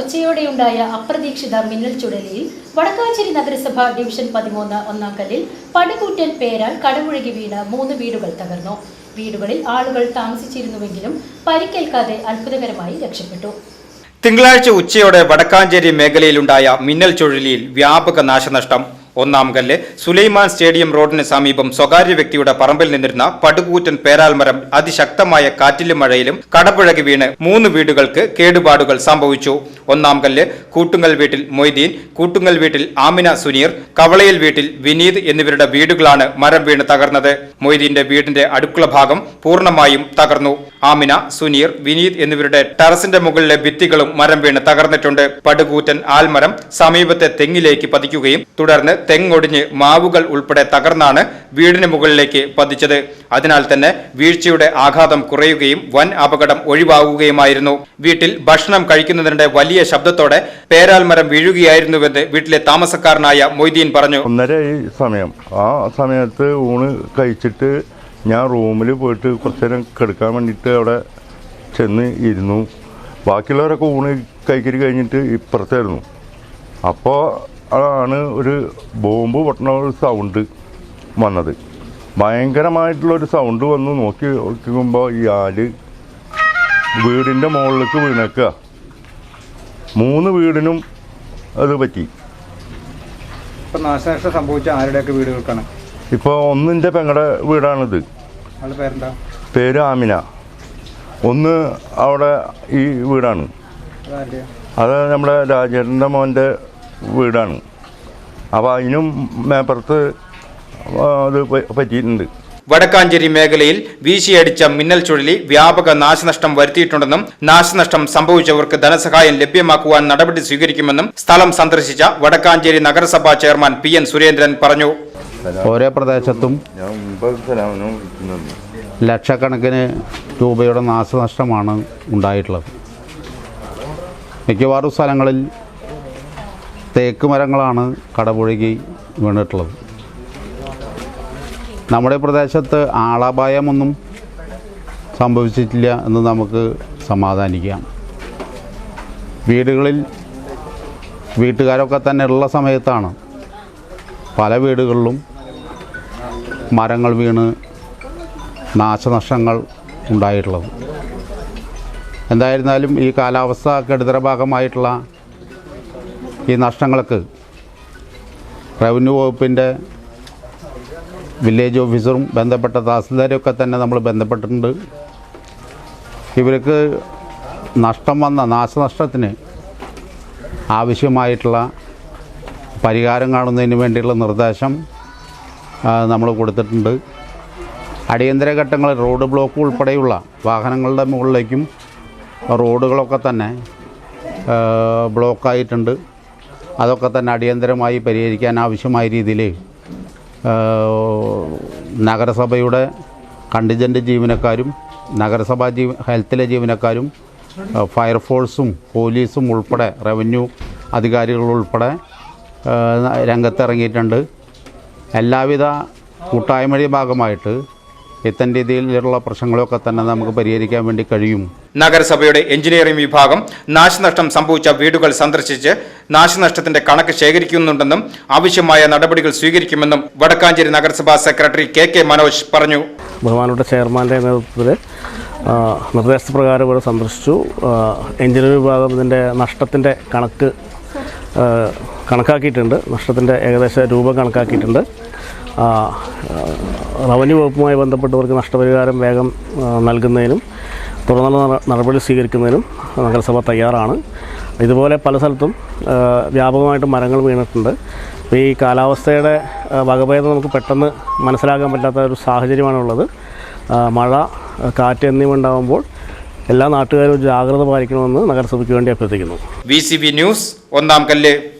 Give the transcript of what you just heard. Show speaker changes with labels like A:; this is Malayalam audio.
A: ഉച്ചയോടെയുണ്ടായ അപ്രതീക്ഷിത മിന്നൽ ചുഴലിയിൽ വടക്കാഞ്ചേരി നഗരസഭ ഡിവിഷൻ പതിമൂന്ന് ഒന്നാം കല്ലിൽ പടുകൂറ്റൻ പേരാൽ കടമുഴകി വീണ് മൂന്ന് വീടുകൾ തകർന്നു. വീടുകളിൽ ആളുകൾ താമസിച്ചിരുന്നുവെങ്കിലും പരിക്കേൽക്കാതെ അത്ഭുതകരമായി രക്ഷപ്പെട്ടു.
B: തിങ്കളാഴ്ച ഉച്ചയോടെ വടക്കാഞ്ചേരി മേഖലയിലുണ്ടായ മിന്നൽ ചുഴലിയിൽ വ്യാപക നാശനഷ്ടം ഒന്നാം കല്ല്. സുലൈമാൻ സ്റ്റേഡിയം റോഡിന് സമീപം സ്വകാര്യ വ്യക്തിയുടെ പറമ്പിൽ നിന്നിരുന്ന പടുകൂറ്റൻ പേരാൽമരം അതിശക്തമായ കാറ്റിലും മഴയിലും കടപുഴകി വീണ് മൂന്ന് വീടുകൾക്ക് കേടുപാടുകൾ സംഭവിച്ചു. ഒന്നാം കല്ല് കൂട്ടുങ്ങൽ വീട്ടിൽ മൊയ്തീൻ കൂട്ടുങ്ങൽ വീട്ടിൽ ആമിന സുനീർ കവളയിൽ വീട്ടിൽ വിനീത് എന്നിവരുടെ വീടുകളാണ് മരം വീണ് തകർന്നത്. മൊയ്തീന്റെ വീടിന്റെ അടുക്കള ഭാഗം പൂർണമായും തകർന്നു. ആമിന സുനീർ വിനീത് എന്നിവരുടെ ടെറസിന്റെ മുകളിലെ ഭിത്തികളും മരം വീണ് തകർന്നിട്ടുണ്ട്. പടുകൂറ്റൻ ആൽമരം സമീപത്തെ തെങ്ങിലേക്ക് പതിക്കുകയും തുടർന്ന് തെങ്ങൊടിഞ്ഞ് മാവുകൾ ഉൾപ്പെടെ തകർന്നാണ് വീടിന് മുകളിലേക്ക് പതിച്ചത്. അതിനാൽ തന്നെ വീഴ്ചയുടെ ആഘാതം കുറയുകയും വൻ അപകടം ഒഴിവാകുകയുമായിരുന്നു. വീട്ടിൽ ഭക്ഷണം കഴിക്കുന്നതിനിടെ വലിയ ശബ്ദത്തോടെ പേരാൽമരം വീഴുകയായിരുന്നുവെന്ന് വീട്ടിലെ താമസക്കാരനായ മൊയ്തീൻ പറഞ്ഞു.
C: ഒന്നര സമയം. ആ സമയത്ത് ഊണ് കഴിച്ചിട്ട് ഞാൻ റൂമിൽ പോയിട്ട് കുറച്ചു നേരം കിടക്കാൻ വേണ്ടിയിട്ട് അവിടെ ചെന്ന് ഇരുന്നു. ബാക്കിയുള്ളവരൊക്കെ ഊണ് കഴിക്കൽ കഴിഞ്ഞിട്ട് ഇപ്പുറത്തായിരുന്നു. അപ്പോൾ ആണ് ഒരു ബോംബ് പൊട്ടണ ഒരു സൗണ്ട് വന്നത്. ഭയങ്കരമായിട്ടുള്ളൊരു സൗണ്ട് വന്ന് നോക്കി നോക്കുമ്പോൾ ഈ ആൽ വീടിന്റെ മുകളിലേക്ക് വീണേക്കുക മൂന്ന് വീടിനും അത് പറ്റി.
B: ഇപ്പം നാശനഷ്ടം സംഭവിച്ച ആരുടെയൊക്കെ വീടുകൾക്കാണ്?
C: ഇപ്പോൾ ഒന്നിന്റെ പെങ്ങളുടെ വീടാണിത്.
B: പേരെന്താ?
C: പേര് ആമിന. ഒന്ന് അവിടെ ഈ വീടാണ്. അത് നമ്മുടെ രാജേട്ടന്റെ മോന്റെ വീടാണ്. അപ്പോൾ അതിനും മേപ്പുറത്ത് അത് പറ്റിയിട്ടുണ്ട്.
B: വടക്കാഞ്ചേരി മേഖലയിൽ വീശിയടിച്ച മിന്നൽ ചുഴലി വ്യാപക നാശനഷ്ടം വരുത്തിയിട്ടുണ്ടെന്നും നാശനഷ്ടം സംഭവിച്ചവർക്ക് ധനസഹായം ലഭ്യമാക്കുവാൻ നടപടി സ്വീകരിക്കുമെന്നും സ്ഥലം സന്ദർശിച്ച വടക്കാഞ്ചേരി നഗരസഭാ ചെയർമാൻ പി എൻ സുരേന്ദ്രൻ പറഞ്ഞു.
D: ഓരോ പ്രദേശത്തും ലക്ഷക്കണക്കിന് രൂപയുടെ നാശനഷ്ടമാണ് ഉണ്ടായിട്ടുള്ളത്. മിക്കവാറും സ്ഥലങ്ങളിൽ തേക്ക് മരങ്ങളാണ് കടപുഴകി വീണിട്ടുള്ളത്. നമ്മുടെ പ്രദേശത്ത് ആളപായമൊന്നും സംഭവിച്ചിട്ടില്ല എന്ന് നമുക്ക് സമാധാനിക്കാം. വീടുകളിൽ വീട്ടുകാരൊക്കെ തന്നെ ഉള്ള സമയത്താണ് പല വീടുകളിലും മരങ്ങൾ വീണ് നാശനഷ്ടങ്ങൾ ഉണ്ടായിട്ടുള്ളത്. എന്തായിരുന്നാലും ഈ കാലാവസ്ഥ കെടുതര ഭാഗമായിട്ടുള്ള ഈ നഷ്ടങ്ങൾക്ക് റവന്യൂ വകുപ്പിന്റെ വില്ലേജ് ഓഫീസറും ബന്ധപ്പെട്ട തഹസിൽദാരൊക്കെ തന്നെ നമ്മൾ ബന്ധപ്പെട്ടിട്ടുണ്ട്. ഇവർക്ക് നഷ്ടം വന്ന നാശനഷ്ടത്തിന് ആവശ്യമായിട്ടുള്ള പരിഹാരം കാണുന്നതിന് വേണ്ടിയുള്ള നിർദ്ദേശം നമ്മൾ കൊടുത്തിട്ടുണ്ട്. അടിയന്തര ഘട്ടങ്ങളിൽ റോഡ് ബ്ലോക്ക് ഉൾപ്പെടെയുള്ള വാഹനങ്ങളുടെ മുകളിലേക്കും റോഡുകളൊക്കെ തന്നെ ബ്ലോക്കായിട്ടുണ്ട്. അതൊക്കെ തന്നെ അടിയന്തരമായി പരിഹരിക്കാൻ ആവശ്യമായ രീതിയിൽ നഗരസഭയുടെ കണ്ടിജന്റ് ജീവനക്കാരും നഗരസഭാ ജീവ ഹെൽത്തിലെ ജീവനക്കാരും ഫയർഫോഴ്സും പോലീസും ഉൾപ്പെടെ റവന്യൂ അധികാരികൾ ഉൾപ്പെടെ രംഗത്തിറങ്ങിയിട്ടുണ്ട്. എല്ലാവിധ കൂട്ടായ്മയുടെ ഭാഗമായിട്ട് ഇത്തരം രീതിയിലുള്ള പ്രശ്നങ്ങളൊക്കെ തന്നെ നമുക്ക് പരിഹരിക്കാൻ വേണ്ടി കഴിയും.
B: നഗരസഭയുടെ എഞ്ചിനീയറിംഗ് വിഭാഗം നാശനഷ്ടം സംഭവിച്ച വീടുകൾ സന്ദർശിച്ച് നാശനഷ്ടത്തിന്റെ കണക്ക് ശേഖരിക്കുന്നുണ്ടെന്നും ആവശ്യമായ നടപടികൾ സ്വീകരിക്കുമെന്നും വടക്കാഞ്ചേരി നഗരസഭാ സെക്രട്ടറി കെ കെ മനോജ് പറഞ്ഞു.
E: ബഹുമാനപ്പെട്ട ചെയർമാന്റെ നേതൃത്വത്തിൽ നിർദ്ദേശപ്രകാരം ഇവിടെ സന്ദർശിച്ചു. എഞ്ചിനീയറിംഗ് വിഭാഗം ഇതിന്റെ നഷ്ടത്തിന്റെ കണക്ക് കണക്കാക്കിയിട്ടുണ്ട്. നഷ്ടത്തിന്റെ ഏകദേശ രൂപം കണക്കാക്കിയിട്ടുണ്ട്. റവന്യൂ വകുപ്പുമായി ബന്ധപ്പെട്ടവർക്ക് നഷ്ടപരിഹാരം വേഗം നൽകുന്നതിനും തുടർന്നുള്ള നട- നടപടി സ്വീകരിക്കുന്നതിനും നഗരസഭ തയ്യാറാണ്. ഇതുപോലെ പല സ്ഥലത്തും വ്യാപകമായിട്ട് മരങ്ങൾ വീണിട്ടുണ്ട്. അപ്പോൾ ഈ കാലാവസ്ഥയുടെ വകഭേദം നമുക്ക് പെട്ടെന്ന് മനസ്സിലാക്കാൻ പറ്റാത്ത ഒരു സാഹചര്യമാണുള്ളത് മഴ കാറ്റ് എന്നിവ ഉണ്ടാകുമ്പോൾ എല്ലാ നാട്ടുകാരും ജാഗ്രത പാലിക്കണമെന്ന് നഗരസഭയ്ക്ക് വേണ്ടി അഭ്യർത്ഥിക്കുന്നു.
B: വി ന്യൂസ് ഒന്നാം കല്ല്.